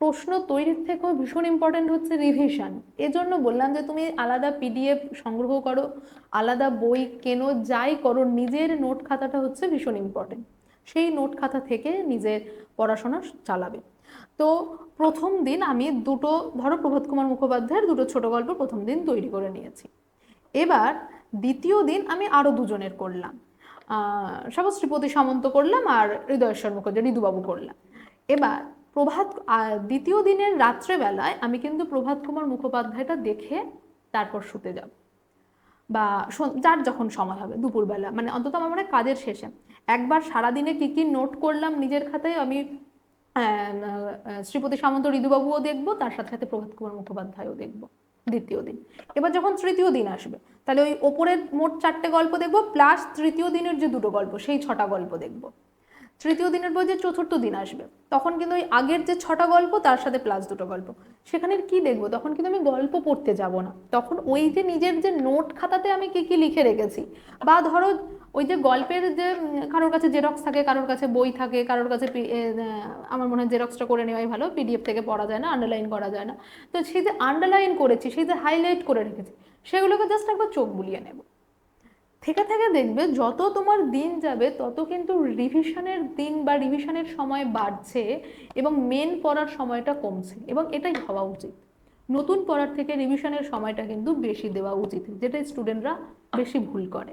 প্রশ্ন তৈরির থেকেও ভীষণ ইম্পর্টেন্ট হচ্ছে রিভিশন এজন্য বললাম যে তুমি আলাদা পিডিএফ সংগ্রহ করো, আলাদা বই কেনো, যাই করো, নিজের নোট খাতাটা হচ্ছে ভীষণ ইম্পর্টেন্ট সেই নোট খাতা থেকে নিজের পড়াশোনা চালাবে। তো প্রথম দিন আমি দুটো, ধরো প্রভাত কুমার মুখোপাধ্যায়ের দুটো ছোট গল্প প্রথম দিন তৈরি করে নিয়েছি। এবার দ্বিতীয় দিন আমি আরও দুজনের করলাম। সপোজ শ্রীপতি সামন্ত করলাম আর হৃদয়েশ্বর মুখার্জি ঋতুবাবু করলাম। এবার প্রভাত দ্বিতীয় দিনের রাত্রেবেলায় আমি কিন্তু প্রভাত কুমার মুখোপাধ্যায়টা দেখে তারপর শুতে যাব। বা যার যখন সময় হবে, দুপুরবেলা মানে অন্তত আমার মনে কাজের শেষে। একবার সারাদিনে কি কি নোট করলাম নিজের খাতায় আমি শ্রীপতি সামন্ত ঋদুবাবুও দেখব, তার সাথে সাথে প্রভাত কুমার মুখোপাধ্যায়ও দেখব, দ্বিতীয় দিন। এবার যখন তৃতীয় দিন আসবে, তাহলে ওই ওপরের মোট চারটে গল্প দেখব, প্লাস তৃতীয় দিনের যে দুটো গল্প, সেই ছটা গল্প দেখব। তৃতীয় দিনের পর যে চতুর্থ দিন আসবে, তখন কিন্তু ওই আগের যে ছটা গল্প, তার সাথে প্লাস দুটো গল্প। সেখানে কি দেখব? তখন কিন্তু আমি গল্প পড়তে যাব না। তখন ওই যে নিজের যে নোট খাতাতে আমি কি কি লিখে রেখেছি, বা ধরো ওই যে গল্পের যে কারোর কাছে জেরক্স থাকে, কারোর কাছে বই থাকে, কারোর কাছে আমার মনে হয় জেরক্সটা করে নেওয়াই ভালো পিডিএফ থেকে পড়া যায় না আন্ডারলাইন করা যায় না। তো সেই যে আন্ডারলাইন করেছি, সেই যে হাইলাইট করে রেখেছি, সেগুলোকে জাস্ট একবার চোখ বুলিয়ে নেব। থেকে থেকে দেখবে যত তোমার দিন যাবে, তত কিন্তু রিভিশনের দিন বা রিভিশনের সময় বাড়ছে এবং মেন পড়ার সময়টা কমছে এবং এটাই হওয়া উচিত। নতুন পড়ার থেকে রিভিশনের সময়টা কিন্তু বেশি দেওয়া উচিত যেটা স্টুডেন্টরা বেশি ভুল করে।